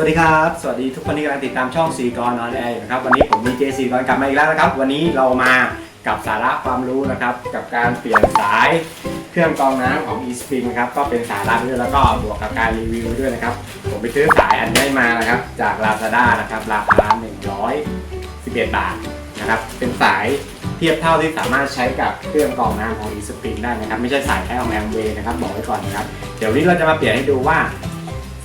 วัสดีครับ สวัสดีทุกคนที่กำลังติดตามช่องสีกรนอนแอร์อยู่นะครับ วันนี้ผมมีเจสีกรกลับมาอีกแล้วนะครับ วันนี้เรามากับสาระความรู้นะครับ กับการเปลี่ยนสายเครื่องกรองน้ำของ eSpring นะครับก็เป็นสาระด้วยแล้วก็บวกกับการรีวิวด้วยนะครับ ผมไปซื้อสายอันนี้มานะครับจาก Lazada นะครับราคา111 บาทนะครับเป็นสายเทียบเท่าที่สามารถใช้กับเครื่องกรองน้ำของ eSpring ได้นะครับ ไม่ใช่สายแค่ของ Amway นะครับบอกไว้ก่อนนะครับ เดี๋ยววันนี้เราจะมาเปลี่ยนให้ดูว่า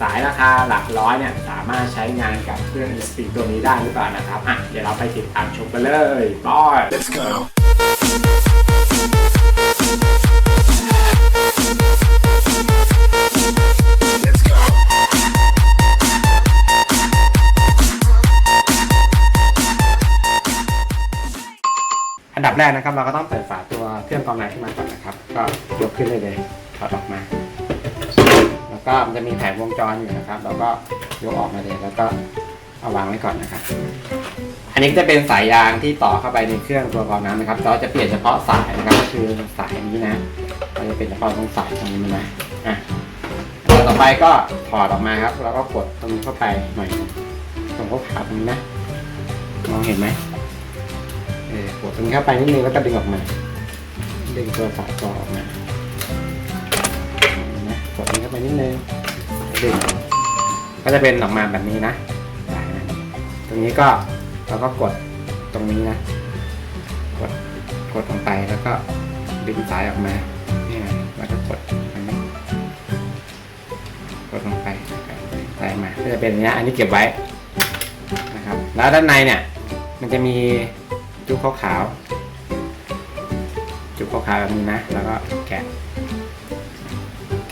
สายราคาหลักร้อยเนี่ยสามารถใช้งานกับเครื่อง e s p i n ตัวนี้ได้หรือเปล่านะครับอะเดี๋ยวเราไปติดตามชมกันเลยบอย Let's go. อันดับแรกนะครับเราก็ต้องเปิดฝาตัวเครื่องกรองน้ำขึ้นมาก่อนนะครับ ก็ยกขึ้นเลยเลยถอดออกมาแล้ว ก็มันจะมีแผงวงจรอยู่นะครับ เราก็ยกออกมาเลยแล้วก็เอาวางไว้ก่อนนะครับ อันนี้จะเป็นสายยางที่ต่อเข้าไปในเครื่องตัวกรองน้ำนะครับ เราจะเปลี่ยนเฉพาะสายนะครับ ก็คือสายนี้นะเราจะเปลี่ยนเฉพาะตรงสายตรงนี้มันนะอะตัวต่อไปก็ถอดออกมาครับแล้วก็กดตรงนี้เข้าไปหน่อยหม่ตรงข้อขาตรงนี้นะมองเห็นไหมเออกดตรงนี้เข้าไปนิดนึงแล้วก็ดึงออกมา ดึงตัวสายต่อออกมา กดนี้เข้าไปนิดนึงดึงก็จะเป็นออกมาแบบนี้นะสายตรงนี้ก็เราก็กดตรงนี้นะ กดกดลงไปแล้วก็ดึงสายออกมานี่ไงแล้วก็กดอันนี้กดลงไปสายมาก็จะเป็นอย่างนี้ยอันนี้เก็บไว้นะครับ แล้วด้านในเนี่ย มันจะมีจุกขาวๆจุกขาวๆแบบนี้นะ แล้วก็แกะ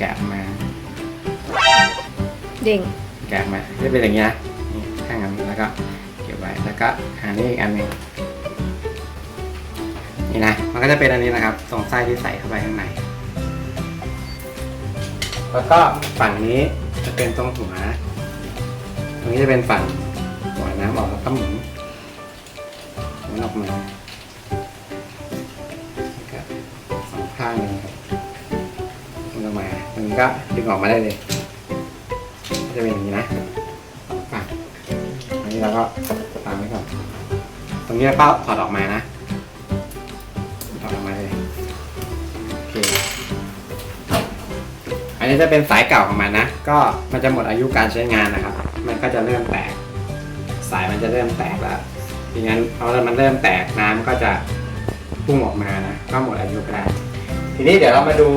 แกะออกมา เด้งแกะมาจะเป็นอย่างนี้นะนี่ข้างอันนี้แล้วก็เก็บไว้แล้วก็หานี่อีกอันหนึงนี่นะมันก็จะเป็นอันนี้นะครับตรงไส้ที่ใส่เข้าไปข้างในแล้วก็ฝั่งนี้จะเป็นตรงหัวนะตรงนี้จะเป็นฝั่งหัวน้ำออกแล้วก็หมุนหมุนออกมาแล้วก็สองข้างเลยหมุนออก ก็ดึงออกมาได้เลยจะเป็นอย่างนี้นะอะอันนี้เราก็ตามไว้ก่อนตรงนี้เราก็ถอดออกมานะถอดออกมาเลยโอเคอันนี้จะเป็นสายเก่าของมันนะ ก็มันจะหมดอายุการใช้งานนะครับ มันก็จะเริ่มแตก สายมันจะเริ่มแตกแล้วทีนั้นพอมันเริ่มแตกน้ำก็จะพุ่งออกมานะ ก็หมดอายุไปแล้วทีนี้เดี๋ยวเรามาดู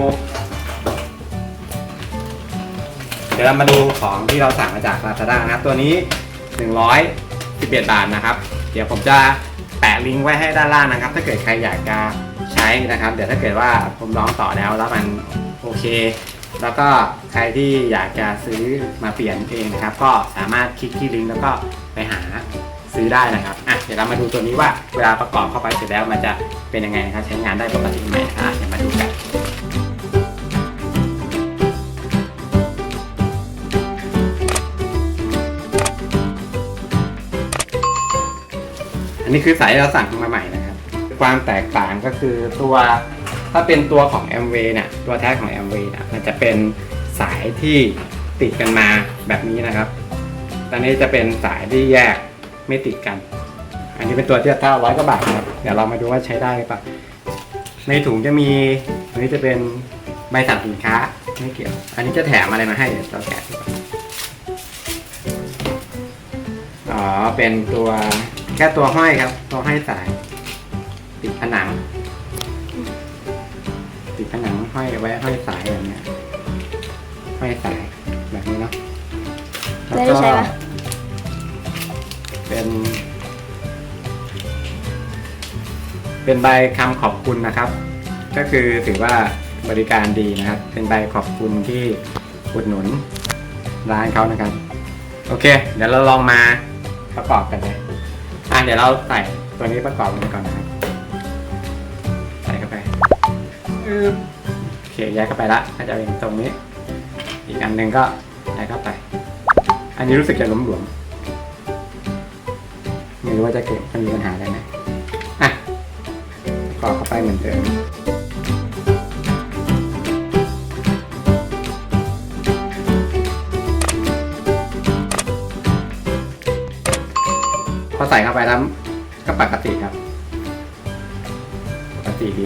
เดี๋ยวเรามาดูของที่เราสั่งมาจาก Lazada นะครับ ตัวนี้ 111 บาทนะครับ เดี๋ยวผมจะแปะลิงก์ไว้ให้ด้านล่างนะครับ ถ้าเกิดใครอยากจะใช้นะครับ เดี๋ยวถ้าเกิดว่าผมลองต่อแล้วแล้วมันโอเค แล้วก็ใครที่อยากจะซื้อมาเปลี่ยนเองนะครับ ก็สามารถคลิกที่ลิงก์แล้วก็ไปหาซื้อได้นะครับอะเดี๋ยวเรามาดูตัวนี้ว่าเวลาประกอบเข้าไปเสร็จแล้วมันจะเป็นยังไงนะครับ ใช้งานได้ปกติไหมนะครับเดี๋ยวมาดูกัน นนี้คือสายที่เราสั่งมาใหม่นะครับความแตกต่างก็คือตัวถ้าเป็นตัวของ m w เนี่ยตัวแท้ของ m w เนี่ยมันจะเป็นสายที่ติดกันมาแบบนี้นะครับ ตอนนี้จะเป็นสายที่แยกไม่ติดกัน อันนี้เป็นตัวที่เท่าร้อยกว่าบาทครับเดี๋ยวเรามาดูว่าใช้ได้หรือเปล่าในถุงจะมีอันนี้จะเป็นใบสั่งสินค้าไม่เกี่ยว อันนี้จะแถมอะไรมาให้เดี๋ยวเราแกะดูอ๋อเป็นตัว แค่ตัวห้อยครับ ตัวห้อยสาย ติดผนัง ติดผนังห้อยไว้ห้อยสายแบบเนี้ยห้อยสายแบบนี้เนาะได้ได้ใช้ปะเป็น เป็นใบคำขอบคุณนะครับ ก็คือถือว่าบริการดีนะครับ เป็นใบขอบคุณที่อุดหนุนร้านเขานะครับ โอเค เดี๋ยวเราลองมาประกอบกันเลย อะเดี๋ยวเราใส่ตัวนี้ประกอบลงไปก่อนนะครับใส่เข้าไปอึ๊บโอเคย้ายเข้าไปละก็จะเป็นตรงนี้ อีกอันหนึ่งก็ย้ายเข้าไป อันนี้รู้สึกจะหลวมๆไม่รู้ว่าจะเก็บมันมีปัญหาอะไรไหมอะประกอบเข้าไปเหมือนเดิม อใส่เข้าไปแล้วก็ปกติครับ ปกติดี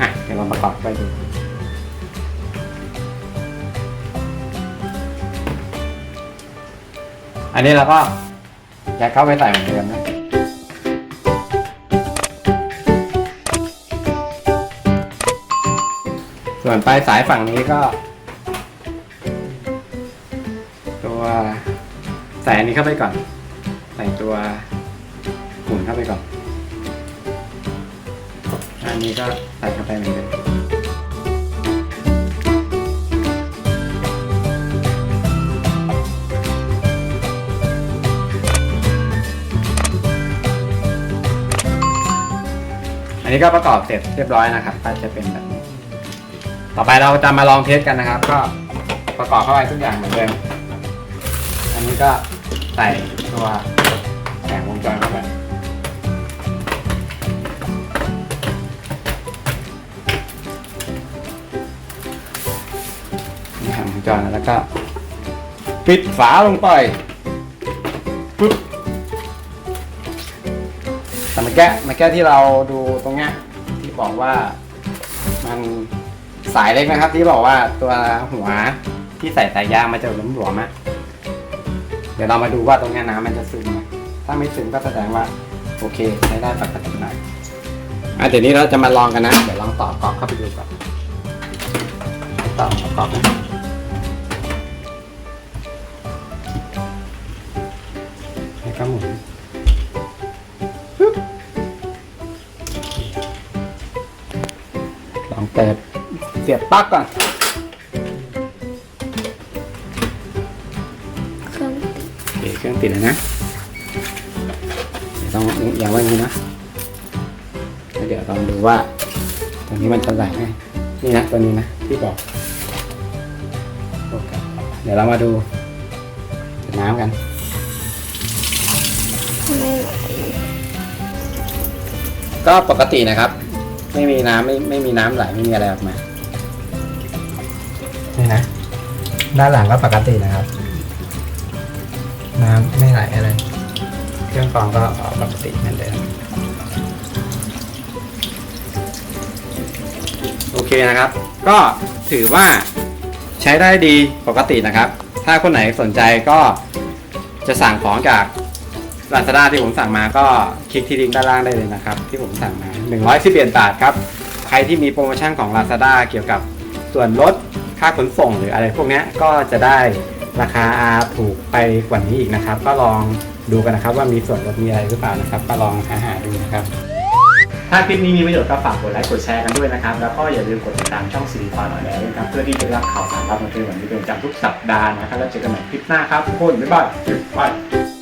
อะเดี๋ยวเราประกอบไปดูอันนี้เราก็ยัดเข้าไปใส่เหมือนเดิมนะส่วนปลายสายฝั่งนี้ก็ อันนี้เข้าไปก่อน ใส่ตัวหมุนเข้าไปก่อน อันนี้ก็ใส่เข้าไปเหมือนเดิมอันนี้ก็ประกอบเสร็จเรียบร้อยนะครับก็จะเป็นแบบนี้ต่อไปเราจะมาลองเทสกันนะครับ ก็ประกอบเข้าไปทุกอย่างเหมือนเดิมอันนี้ก็ ใส่ตัวแผงวงจรเข้าไปนี่แผงวงจรแล้วก็ปิดฝาลงไปปึ๊บแต่เมื่อกี้เมื่อกี้ที่เราดูตรงเนี้ยที่บอกว่ามันสายเล็กนะครับ ที่บอกว่าตัวหัวที่ใส่สายยางมันจะหลวมๆอะ เดี๋ยวเรามาดูว่าตรงเนี้ยน้ำมันจะซึมไหมถ้าไม่ซึมก็แสดงว่าโอเคใช้ได้ปกติหน่อยอะเดี๋ยวนี้เราจะมาลองกันนะ เดี๋ยวลองต่อกรอบเข้าไปดูก่อนต่อกรอบนะแล้วก็หมุนปึ๊บลองเปิดเสียบปลั๊กก่อน เดี๋ยวต้องอย่าว่านี้นะแล้วเดี๋ยวลองดูว่าตรงนี้มันจะไหลไหมนี่นะตัวนี้นะที่บอกเดี๋ยวเรามาดูน้ำกันก็ปกตินะครับ ไม่มีน้ำไม่ไม่มีน้ำไหลไม่มีอะไรออกมานี่นะด้านหลังก็ปกตินะครับ น้ำไม่ไหลอะไร เครื่องกรองก็ออกปกติเหมือนเดิมโอเคนะครับ ก็ถือว่าใช้ได้ดีปกตินะครับ ถ้าคนไหนสนใจก็จะสั่งของจาก Lazada ที่ผมสั่งมาก็คลิกที่ลิงก์ด้านล่างได้เลยนะครับ ที่ผมสั่งมา111บาทครับ ใครที่มีโปรโมชั่นของ Lazada เกี่ยวกับส่วนลดค่าขนส่งหรืออะไรพวกนี้ก็จะได้ ราคาถูกไปกว่านี้อีกนะครับ ก็ลองดูกันนะครับ ว่ามีส่วนลดมีอะไรหรือเปล่านะครับ ก็ลองหาหาดูนะครับ ถ้าคลิปนี้มีประโยชน์ก็ฝากกดไลค์กดแชร์กันด้วยนะครับ แล้วก็อย่าลืมกดติดตามช่องซีรีส์พาหน่อยแล้วนะครับเพื่อที่จะรับข่าวสารรับมาเป็นวันนี้เป็นประจำทุกสัปดาห์นะครับแล้วเจอกันใหม่คลิปหน้าครับทุกคนบ๊ายบายบาย